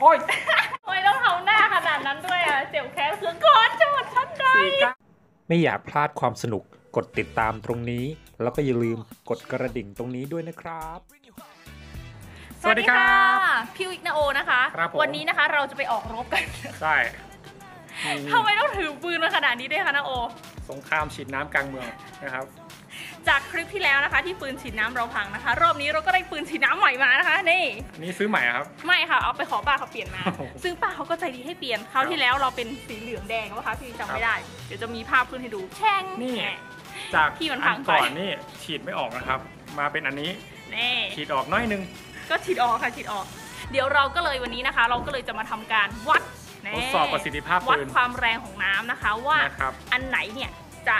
โอ้ยทำไมต้องทำหน้าขนาดนั้นด้วยอะเจ็บแค้นเสือก่อนจังหวัดชั้นใดสี่เก้าไม่อยากพลาดความสนุกกดติดตามตรงนี้ แล้วก็อย่าลืมกดกระดิ่งตรงนี้ด้วยนะครับ สวัสดีครับพี่วิกนาโอนะคะ ครับผม วันนี้นะคะเราจะไปออกรบกันใช่มีทำไมต้องถือปืนมาขนาดนี้ด้วยคะนาโอ สงครามฉีดน้ำกลางเมืองนะครับ จากคลิปที่แล้วนะคะ ที่ปืนฉีดน้ำเราพังนะคะ รอบนี้เราก็ได้ปืนฉีดน้ำใหม่มานะคะนี่ อันนี่ซื้อใหม่อะครับ ไม่ค่ะ เอาไปขอป้าเขาเปลี่ยนมา โอ้โหซึ่งป้าเขาก็ใจดีให้เปลี่ยนคราวที่แล้วเราเป็นสีเหลืองแดงวะคะพี่จำไม่ได้ เดี๋ยวจะมีภาพขึ้นให้ดูแช่งนี่ แหมจากที่มันพัอังนไปก่อนนี่ฉีดไม่ออกนะครับ มาเป็นอันนี้นี่ฉีดออกน้อยนึงก็ฉีดออกค่ะฉีดออก เดี๋ยวเราก็เลยวันนี้นะคะ เราก็เลยจะมาทำการวัดแน่ทดสอบประสิทธิภาพวัดปืนความแรงของน้ำนะคะว่า นะครับ อันไหนเนี่ยจะ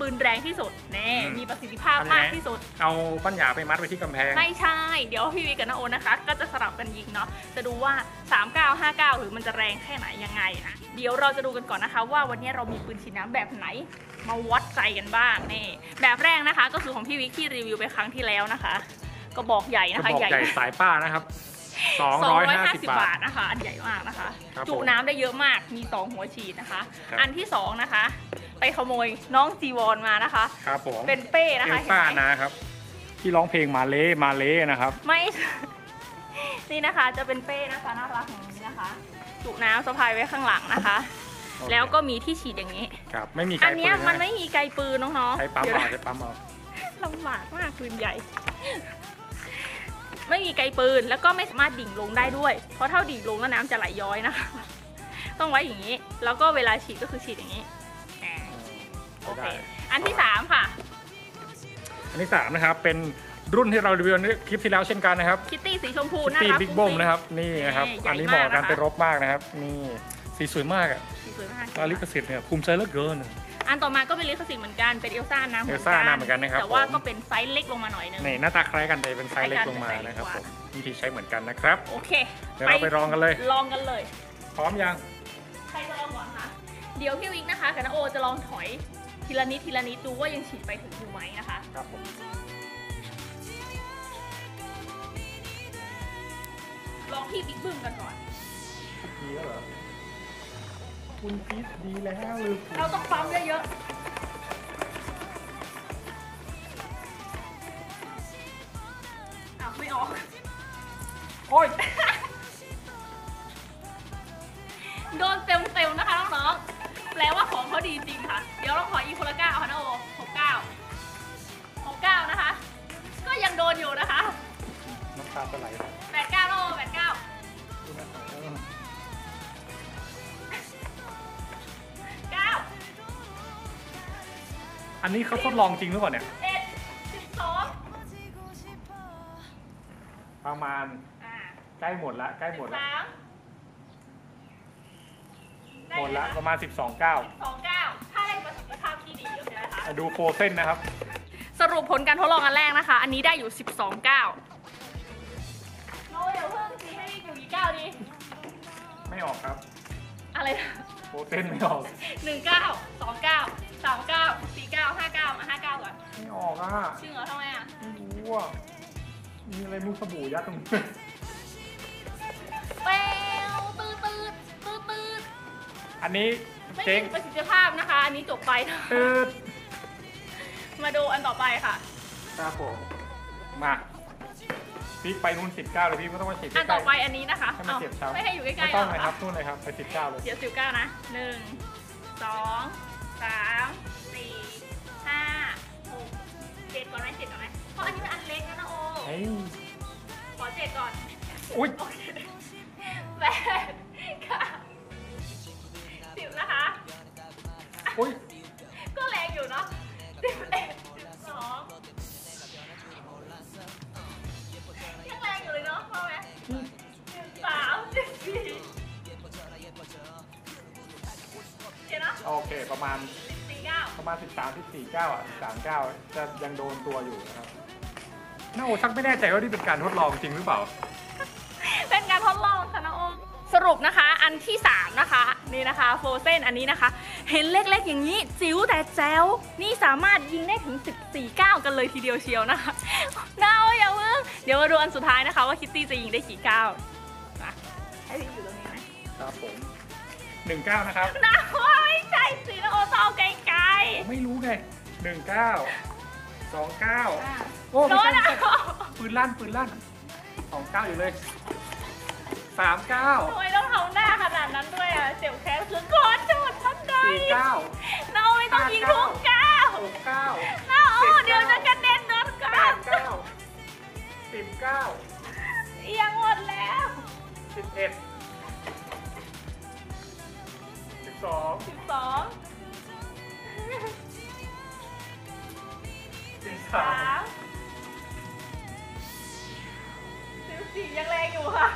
ปืนแรงที่สุดแน่อืมมีประสิทธิภาพทำยังไงมากที่สุด เอาปัญญาไปมัดไว้ที่กำแพง ไม่ใช่ เดี๋ยวพี่วีกับนาโอนะคะ ก็จะสลับกันยิงเนาะจะดูว่า 39 59 หรือมันจะแรงแค่ไหนยังไงนะเดี๋ยวเราจะดูกันก่อนนะคะ ว่าวันนี้เรามีปืนฉีดน้ำแบบไหน มาวัดใจกันบ้างนี่แบบแรกนะคะ ก็คือของพี่วิกที่รีวิวไปครั้งที่แล้วนะคะกระบอกใหญ่กนะระคะบอกใหญ่สายป้านะครับ 250 250 บาบาท ทนะคะ อันใหญ่มากนะคะ ครับจุผมน้ำได้เยอะมากมี2หัวฉีดนะคะ ครับ อันที่2นะคะ ไปขโมยน้องจีวอนมานะคะ ครับผมเป็นเป้นะเอคะลเห็นซ่าไหมนะครับ ที่ร้องเพลงมาเล่มาเล่นะครับ ไม่ นี่นะคะจะเป็นเป้นะคะน่ารักอย่างนี้นะคะ จุน้ำสะพายไว้ข้างหลังนะคะ โอเค แล้วก็มีที่ฉีดอย่างนี้ ครับไม่มีไกลอันเนี้ยปืะมันไม่มีไกลปืนน้องๆใช้ปั๊มเดี๋ยวเอานะใช้ปั๊มเอาลำบากมากปืนใหญ่ ไม่มีไกลปืนแล้วก็ไม่สามารถดิ่งลงได้ด้วย เพราะถ้าดิ่งลงแล้วน้ำจะไหลย้อยนะคะต้องไว้อย่างนี้ แล้วก็เวลาฉีดก็คือฉีดอย่างนี้อ่าโอเคได้อันที่สามค่ะ อันที่สามนะครับเป็นรุ่นที่เรารีวิวในคลิปที่แล้วเช่นกันนะครับคิตตี้สีชมพูคิตน่าตี้รักบิ๊กฟุ้งบฟิ้มงนะครับนี่นะครับนี่ใหญ่อันนี้เหมาะกันมากนะคะไปรบมากนะครับนี่สีสวยมากอะสีสวยมากลาลิขสิทธิ์เนี่ยภูมิใจเหลือเกิน อันต่อมาก็เป็นลิขสิทธิ์เหมือนกัน เป็นเอลซ่าน้ำเอลซ่าน้ำเหมือนกันนะครับแต่ว่าผม ก็เป็นไซส์เล็กลงมาหน่อยนึง นี่หน้าตาคล้ายกันแต่เป็นไซส์เล็กคล้ายกันลงมาแต่ไซส์เล็กนะครับกว่าผมวิธีใช้เหมือนกันนะครับ โอเคเดี๋ยวเราไปลองกันเลย ลองกันเลย พร้อมยัง ใครจะลองก่อนคะ เดี๋ยวพี่วิกนะคะกับน้าโอจะลองถอยทีละนิดทีละนิดดูว่ายังฉีดไปถึงอยู่ไหมนะคะ ครับผมลองที่บิ๊กบึ้มกันก่อน ดีแล้วเหรอ คุณพีทดีแล้วหรือเราต้องปั๊มเยอะๆอ้าวไม่ออก โอ้ย โดนเต็มๆนะคะน้องๆ แปลว่าของเขาดีจริงค่ะ เดี๋ยวเราขออีกคนละเก้าค่ะนะโอหกเก้าหกเก้านะคะ ก็ยังโดนอยู่นะคะ น้ำตาจะไหลนะ แปดเก้าโลแปดเก้า อันนี้เขาทดลองจริงหรือเปล่าเนี่ย เอ็ดสิบสองประมาณอ่าใกล้หมดละใกล้หมดละสามหมดละประมาณ 12เก้าสองเก้าถ้าได้ประสิทธิภาพที่ดีก็จะนะคะ ดูโฟเส้นนะครับ สรุปผลการทดลองอันแรกนะคะ อันนี้ได้อยู่ 12เก้าโน้ยเดี๋ยวเพิ่งซีให้อยู่กี่เก้าดี ไม่ออกครับอะไรนะโฟเส้นไม่ออกหนึ่งเก้า สองเก้าสามเก้าสี่เก้าห้าเก้ามาห้าเก้าก่อนไม่ออกอะจริงเหรอทำไมอะไม่รู้อะมีอะไรมุกสบู่ยัดตรงนี้เปลวตืดตืดตืดตืดอันนี้ไม่เจ๊งมีประสิทธิภาพนะคะ อันนี้จบไปตืดมาดูอันต่อไปค่ะ ครับผมมาพี่ไปนู่น19เลยพี่ไม่ต้องมาฉีดใกอันต่ล้ อไปอันนี้นะคะให้มันเจ็บช้ำไม่ให้อยู่ใกๆล้ไม่ๆต้องหเลยครับนู่นเลยครับไป19เลย เดี๋ยวสิบเก้านะหนึ่งสอง สามสี่ห้าหกเจ็ดก่อนไหมเจ็ดก่อนไหมเพราะอันนี้มันอันเล็กนะนะโอเฮ้ยขอเจ็ดก่อนอุ้ยโอเคแปดเก้าสิบนะคะ อุ้ย เนาะโอเคประมาณสิบสี่เก้าประมาณ 13 14 9อะ13 9 จะยังโดนตัวอยู่นะครับน่าโอชักไม่แน่ใจว่านี่เป็นการทดลองจริงหรือเปล่า เป็นการทดลองค่ะน้องโอมสรุปนะคะอันที่ 3 นะคะ นี่นะคะโฟเซนอันนี้นะคะ เห็นเล็กๆอย่างนี้ จิ๋วแต่แจ๋วนี่สามารถยิงได้ถึง 14ก้าวกันเลยทีเดียวเชียวนะคะน้าโออย่าเพิ่งเดี๋ยวมาดูอันสุดท้ายนะคะว่าคิตตี้จะยิงได้กี่ก้าวนะให้พี่อยู่ตรงนี้ไหมครับผม 19 นะครับ นะว่าไม่ใช่สีโอตองไกลๆไม่รู้ไง 19 29 ๆโอ้โดไม่นใช่ไม่ปืนลั่นปืนลั่น 29 อยู่เลย ทำไมต้องเทำหน้าขนาดนั้นด้วยอะเจ็บแค่นคือโกดจังหวัดทันใด39 49 น้าไม่ต้องยิงทุกก้าว69 น้าโอเดี๋ยวจะกระเด็นโดนก้าว89 เอียงหมดแล้ว 10 11 สิบสองสิบสองสิบสาสามมสิบสี่ยังแรงอยู่ค่ะ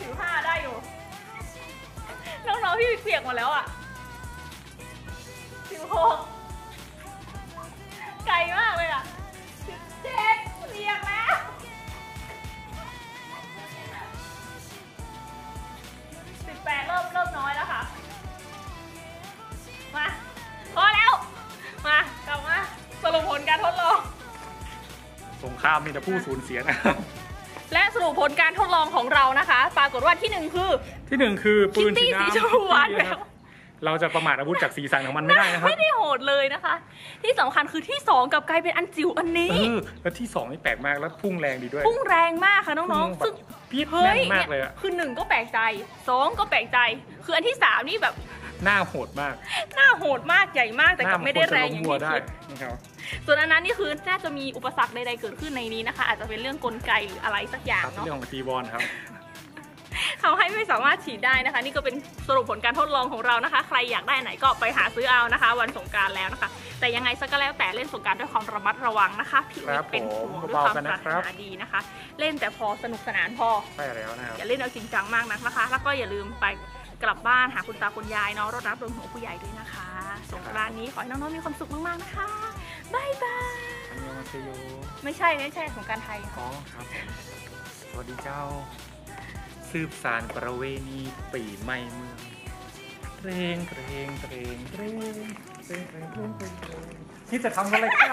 สิบห้าได้อยู่ น้องๆพี่เปียกหมดแล้วอะสิบหก สงครามมีแต่ผู้สูญเสียนะครับและสรุปผลการทดลองของเรานะคะ ปรากฏว่าที่หนึ่งคือ ที่หนึ่งคือปืนคิตตี้ฉีดน้ำสีชมพูหวานคิตตี้ะครับเราจะประมาทอาวุธจากสีสันของมันไม่ได้นะครับไม่ได้โหดเลยนะคะ ที่สำคัญคือที่สองกลับกลายเป็นอันจิ๋วอันนี้ เออแล้วที่สองนี่แปลกมากแล้วพุ่งแรงดีด้วย พุ่งแรงมากค่ะน้องๆพุ่ซึ่งแบบพีดเฮ้แน่ยนมากเลยอะคือหนึ่งก็แปลกใจสองก็แปลกใจ คืออันที่สามนี่แบบหน้าโหดมากหน้าโหดมากใหญ่มากแต่หกลัน้าบนไม่ได้แรงอคนย่างจะล้มวัวที่ได้คิดนะครับ ส่วนอันนั้นนี่คือน่าจะมีอุปสรรคใดๆเกิดขึ้นในนี้นะคะ อาจจะเป็นเรื่องกลไกหรืออะไรสักอย่างครับเนาะเรื่องของจีวรครับเขาให้ไม่สามารถฉีดได้นะคะ นี่ก็เป็นสรุปผลการทดลองของเรานะคะ ใครอยากได้ไหนก็ไปหาซื้อเอานะคะ วันสงกรารแล้วนะคะ แต่ยังไงสักก็แล้วแต่เล่นสงกรารด้วยความระมัดระวังนะคะพี่ครัวิบเป็นห่วงผมด้วยความเบาๆกันปนะรารคถรับนาดีนะคะ เล่นแต่พอสนุกสนานพอใช่แล้วนะครับอย่าเล่นเอาจริงจังมากนักนะคะ แล้วก็อย่าลืมไปกลับบ้านหาคุณตาคุณยายเนาะรดน้ำดำหัวผู้ใหญ่ด้วยนะคะ สงกรานต์นี้ขอให้น้องๆมีความสุขมากๆนะคะ บายบาย อันยองอาเซโยไม่ใช่ไม่ใช่สงกรารไทยอ๋อครับผมสวัสดีเจ้า สืบสารประเวณีปีใหม่เมืองเตรงเตรงเตรงเตรงเตรงเตรงเตรงเตรงคิดจะทำอะไรกัน